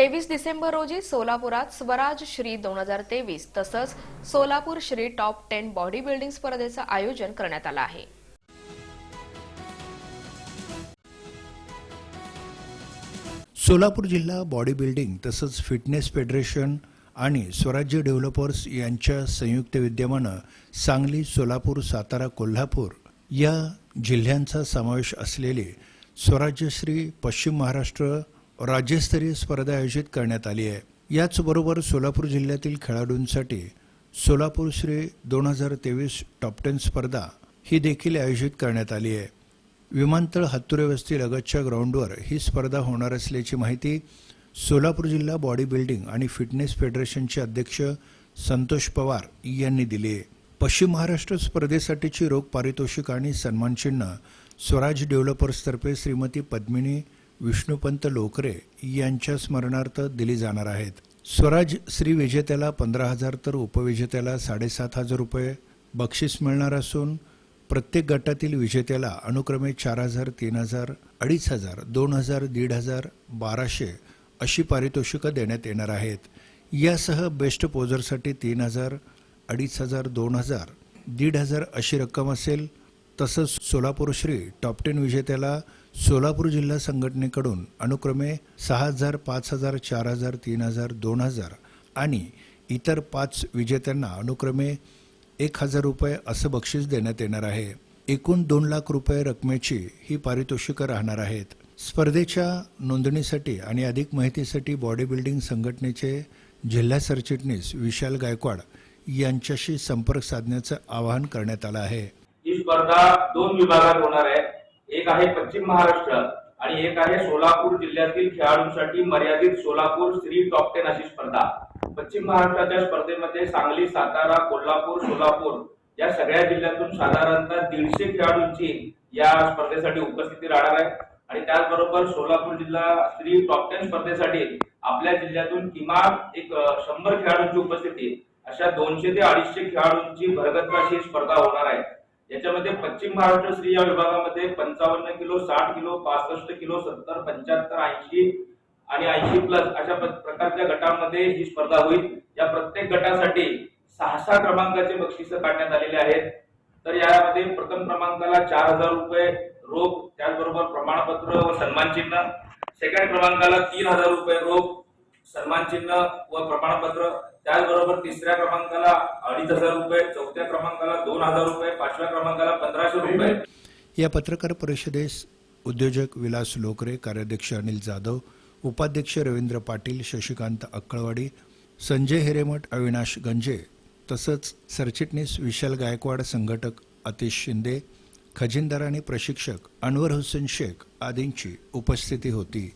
तेवीस डिसेंबर रोजी सोलापुरात स्वराज श्री दोन हजार तेवीस तसंच Solapur Shri top ten body building स्पर्धेचं आयोजन करण्यात आलं आहे. सोलापूर जिल्हा बॉडी बिल्डिंग तसंच फिटनेस फेडरेशन आणि स्वराज्य डेव्हलपर्स यांच्या संयुक्त विद्यमानं सांगली सोलापूर सातारा कोल्हापूर या जिल्ह्यांचा समावेश असलेले स्वराज्यश्री पश्चिम महाराष्ट्र राज्यस्तरीय स्पर्धा आयोजित करण्यात आली आहे. याचबरोबर सोलापूर जिल्ह्यातील खेळाडूंसाठी सोलापूर श्री दोन हजार तेवीस टॉप टेन स्पर्धा ही देखील आयोजित करण्यात आली आहे. विमानतळ हातुरे वस्ती लगतच्या ग्राउंडवर ही स्पर्धा होणार असल्याची माहिती सोलापूर जिल्हा बॉडी बिल्डिंग आणि फिटनेस फेडरेशनचे अध्यक्ष संतोष पवार यांनी दिली आहे. पश्चिम महाराष्ट्र स्पर्धेसाठीची रोख पारितोषिक आणि सन्मानचिन्ह स्वराज डेव्हलपर्सतर्फे श्रीमती पद्मिनी विष्णुपंत लोकरे यांच्या स्मरणार्थ दिली जाणार आहेत. स्वराज श्री विजेत्याला पंधरा हजार तर उपविजेत्याला साडेसात हजार रुपये बक्षीस मिळणार असून प्रत्येक गटातील विजेत्याला अनुक्रमे चार हजार तीन हजार अडीच हजार दोन हजार दीड हजार बाराशे अशी पारितोषिकं देण्यात येणार आहेत. यासह बेस्ट पोजरसाठी तीन हजार अडीच हजार दोन हजार दीड हजार अशी रक्कम असेल. तसंच सोलापूर श्री टॉप टेन विजेत्याला सोलापूर जिल्हा संघटनेकडून अनुक्रमे सहा हजार पाच हजार चार हजार तीन हजार दोन हजार आणि इतर पाच विजेत्यांना अनुक्रमे एक हजार रुपये असं बक्षीस देण्यात येणार आहे. एकूण दोन लाख रुपये रकमेची ही पारितोषिकं राहणार आहेत. स्पर्धेच्या नोंदणीसाठी आणि अधिक माहितीसाठी बॉडी बिल्डिंग संघटनेचे जिल्हा सरचिटणीस विशाल गायकवाड यांच्याशी संपर्क साधण्याचं आवाहन करण्यात आलं आहे. स्पर्धा दोन विभागात होणार आहे. एक आहे पश्चिम महाराष्ट्र आणि एक आहे सोलापूर जिल्ह्यातील खेळाडूंसाठी मर्यादित सोलापूर श्री टॉप टेन अशी स्पर्धा. पश्चिम महाराष्ट्राच्या स्पर्धेमध्ये सांगली सातारा कोल्हापूर सोलापूर या सगळ्या जिल्ह्यातून साधारणतः दीडशे खेळाडूंची या स्पर्धेसाठी उपस्थिती राहणार आहे. आणि त्याचबरोबर सोलापूर जिल्हा श्री टॉप टेन स्पर्धेसाठी आपल्या जिल्ह्यातून किमान एक शंभर खेळाडूंची उपस्थिती. अशा दोनशे ते अडीचशे खेळाडूंची भरगत अशी स्पर्धा होणार आहे. याच्यामध्ये पश्चिम महाराष्ट्र श्री या विभागामध्ये पंचावन्न किलो साठ किलो पासष्ट किलो सत्तर पंच्याहत्तर ऐंशी आणि ऐंशी प्लस अशा प्रकारच्या गटांमध्ये ही स्पर्धा होईल. या प्रत्येक गटासाठी सहा सहा क्रमांकाचे बक्षिस काढण्यात आलेले आहेत. तर यामध्ये प्रथम क्रमांकाला चार हजार रुपये रोख त्याचबरोबर प्रमाणपत्र व सन्मान चिन्ह सेकंड क्रमांकाला तीन हजार रुपये रोख सन्मान चिन्ह व प्रमाणपत्र त्याचबरोबर तिसऱ्या क्रमांकाला अडीच हजार रुपये चौथ्या क्रमांकाला दोन हजार रुपये पाचव्या क्रमांकाला पंधराशे रुपये. या पत्रकार परिषदेस उद्योजक विलास लोकरे कार्याध्यक्ष अनिल जाधव उपाध्यक्ष रवींद्र पाटील शशिकांत अक्कळवाडी संजय हिरेमठ अविनाश गंजे तसंच सरचिटणीस विशाल गायकवाड संघटक अतिश शिंदे खजिनदार आणि प्रशिक्षक अनवर हुसेन शेख आदींची उपस्थिती होती.